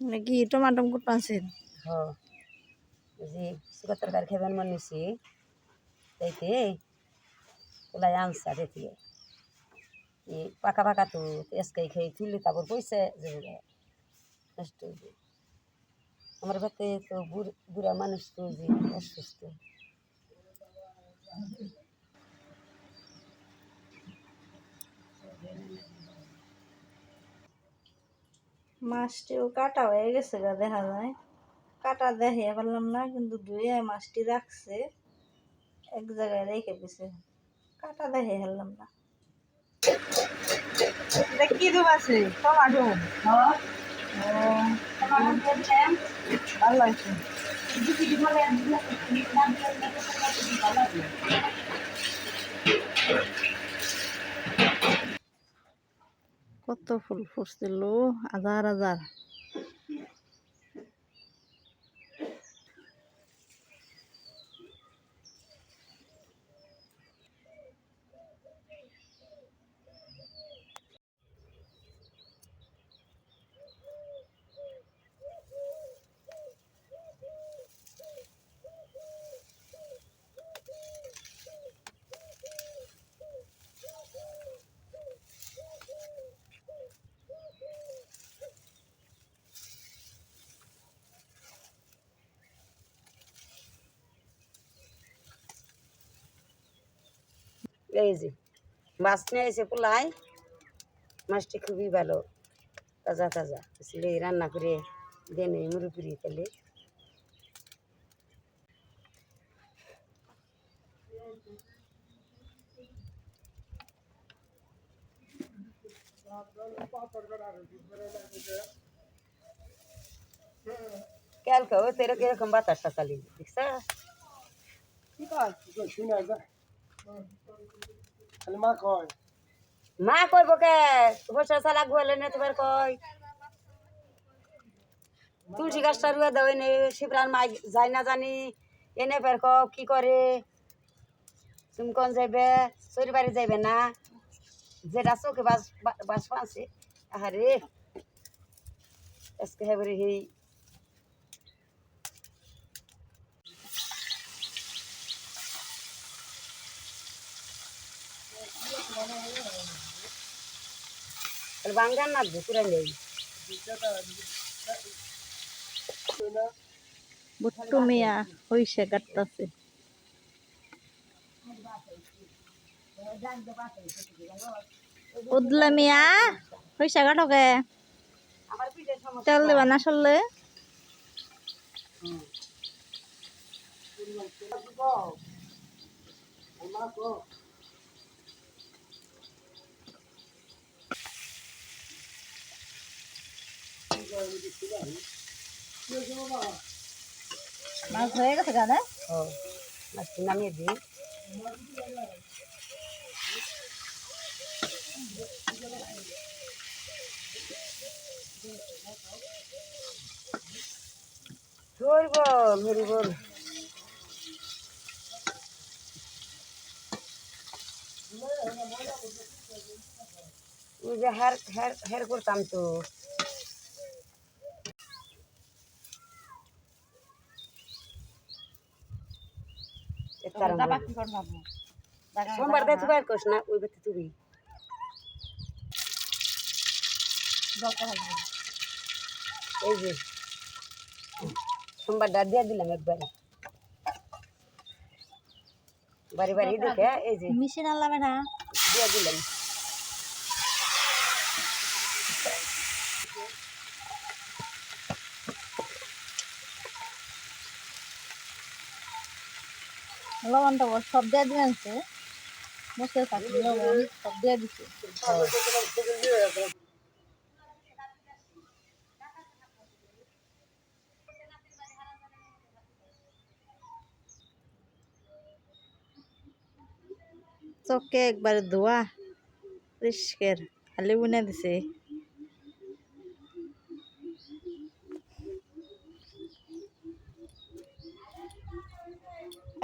নাকি টমাটম কুটপাছেন হ্যাঁ যে সুগার তরকারি খাবেন মনে নিছি, তাইতে ওলাই আনসা দেখি এই পাকা পাকা তো এসকাই খেয়ে চুলি তারপর পয়সা যাবে হইবে। আমার বাতে তো বুড়া মানুষ তো যে অসুস্থ। মাছটিও কাটা হয়ে গেছে গা, দেখা যায়। কাটা দেখিয়ে পারলাম না, কিন্তু ধুয়ে মাছটি রাখছে। এক জায়গায় রেখে দিছে। কাটা দেখিয়ে ফেললাম না। কি দুব আছে? টমাটো। ও, ভালো আছে কত ফুল ফুটছিল হাজার হাজার এই যে, মাছ নিয়ে এসে পোলাই মাছটি খুবই ভালো তাজা তাজা। আসলে রান্না করে দেন মুরুপুরি তাহলে কালকে ও তেরো কীরকম বাতাসটা চালি দেখছ মা কইব কে বসে চালা গুয়ালে নে তোমার কই তুলসী গাছটা রুয়ে দাও এনে শিবরান মা যাই না জানি। এনে ফের ক কি করে? তুমি কোন যাইবে শরীর বাড়ি যাইবে না। যেটা চোখে বাস বাস পাচ্ছে আহারে। আজকে হেবরে হেই। বাঙ্গান না পুরা নেই। বুট্টু মিয়া হইছে কাটতাছে। উদলে মিয়া হইছে কাটকে? তেল দিবা না সরলে মাছ হয়ে গেছে গানে মাছটি নামিয়ে দিই। ধরব হের হের হের করতাম তো। সোমবার দিয়ে তুই করিস না ওই তুই এই যে সোমবারটা দিয়ে দিলাম একবারে বাড়ি বাড়ি দেখে এই যে। মিশিন আনলাম না? দিয়ে দিলাম। লবণটা সব দিয়ে দিবেন সে বসে থাকি লবণ সব দিয়ে দিছে চোখে একবারে ধোয়া, পরিষ্কার, খালি বুনে দিছে।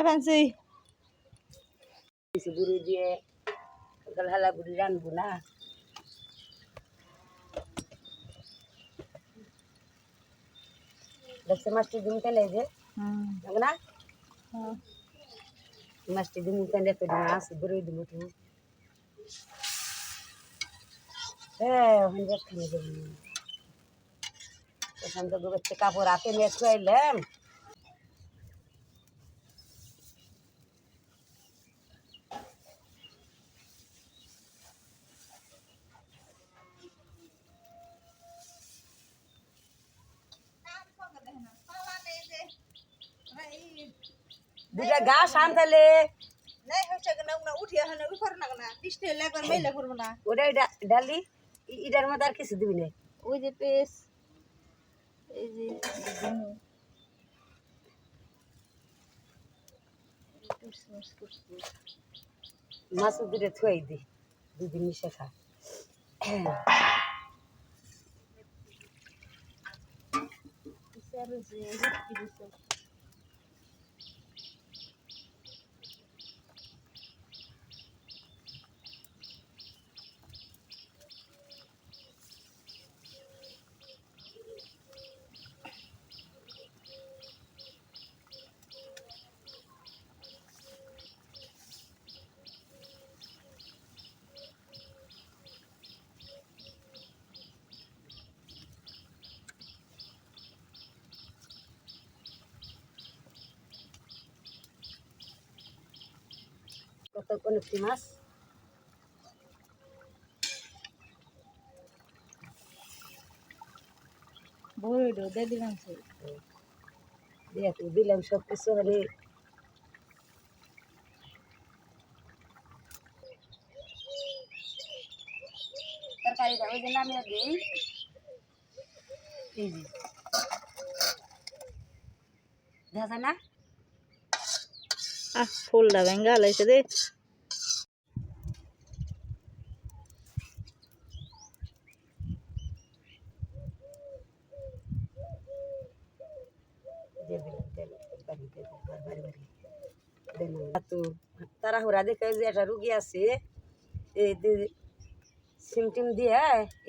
এ ফ্যান্সি বুড়ি দিয়ে হালা বুড়ি রানবো না দেখছে মাছটি দিন কেনে যে দেখ না। মাছটি দিন কেনে তো মাছ দিল তো হ্যাঁ ওখানে দেখখানে দেবো ওখান থেকে কাপড় হাতে নিয়ে খুয়াইলাম দুটা ঘাস আনতালে। নাই হচ্ছে না উঠিয়া উপর না না বৃষ্টি হলে একবার মেলে করব না। ওটাই ডালি ইটার মধ্যে আর কিছু দিবি না ওই যে পেস এই যে মাছ দূরে থুয়াই দি দুদিন মিশে খা। কত অনেকটি মাছ? বড় দিয়ে দিলাম সে দিয়ে দিলাম সব কিছু হলে তরকারিটা ওই যে নামিয়ে দিই এই যে। দেখা না? আহ ফুলটা ভেঙ্গা লাইছে রে দিয়ে দিলাম তেল বাড়ি দিয়ে দিলাম, আর বাড়ি বাড়ি দিলাম। আর তো তাড়াহুড়া দেখে যে একটা রুগী আছে এই দি- সিম টিম দিয়ে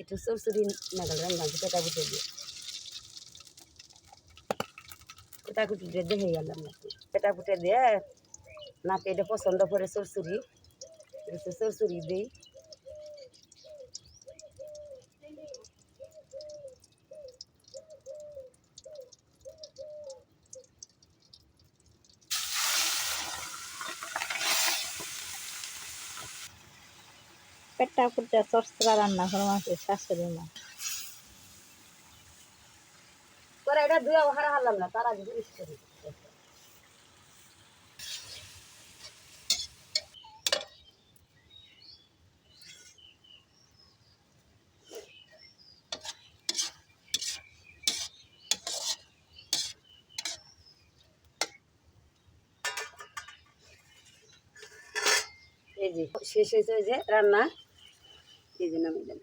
একটু সরসরি নাগাল রান্না পেটা বুটে দিয়ে। পেটা কুটি দিয়ে দেখে গেলাম নাকি। পেটা ফুটে দিয়ে নাকে এটা পছন্দ করে সরসরি একটু দিই। পেটটা ফুটে চরচরা রান্না করে মাছের শাশুড়ি মা পরে এটা দুই হারা হারলাম না, তার এই যে, শেষ হয়েছে যে রান্না। যে নামিয়ে দেন।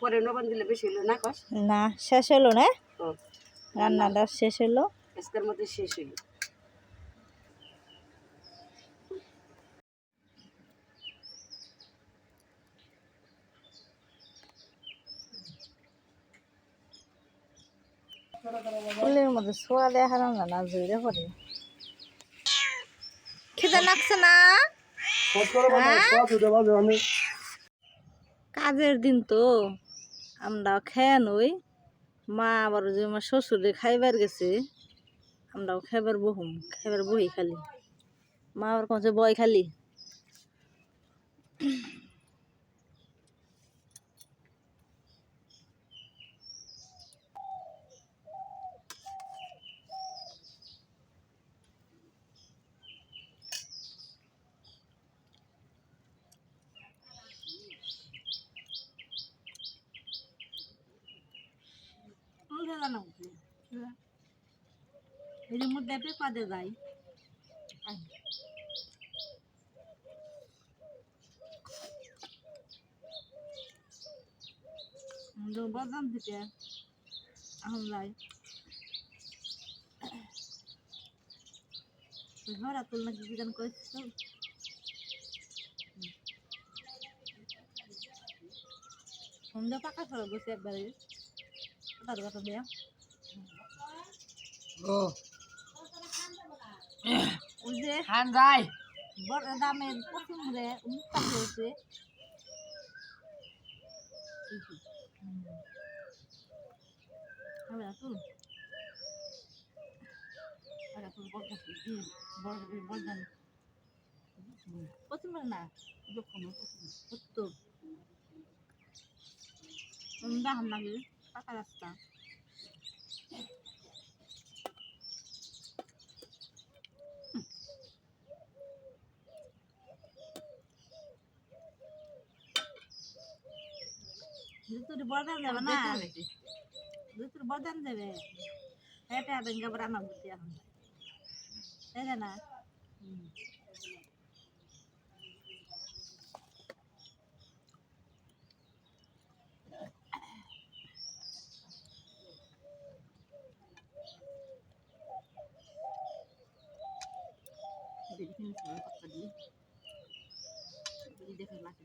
পরে নবান দিলে বেশি হলো না কস? না শেষ হলো না? রান্নাটা শেষ হলো? আজকের মধ্যে শেষ হইল ফুলের মধ্যে ছোয়া দেখা রান্না না জুড়ে পড়ে। খেতে লাগছে না? হ্যাঁ? কাজের দিন তো আমরা খেয়ে নই। মা আবার যে আমার শ্বশুরে খাইবার গেছে আমরাও খাইবার বহুম খাইবার বহি খালি। মা আবার কমছে বই খালি। এই যে মধ্যে পেপাদে যাই বাদাম দিতে এখন যাই ঘোরা তুল নাকি কি জান কইছিস সন্ধ্যা পাকা সরো বসে একবারে কথা কথা দেয়া ও ওই যে খান যাই বড় দামে পছন্দে মুক্তা হয়েছে হবে না তুল আরে তুল বড় বড় বড় পছন্দ না তো দাম লাগে পাকা রাস্তা দুটোর বরদান যাবে না দুটোর বরদান যাবে এটা বেঙ্গা রান্না করতে এখন তাই না দেখুন পাক্কা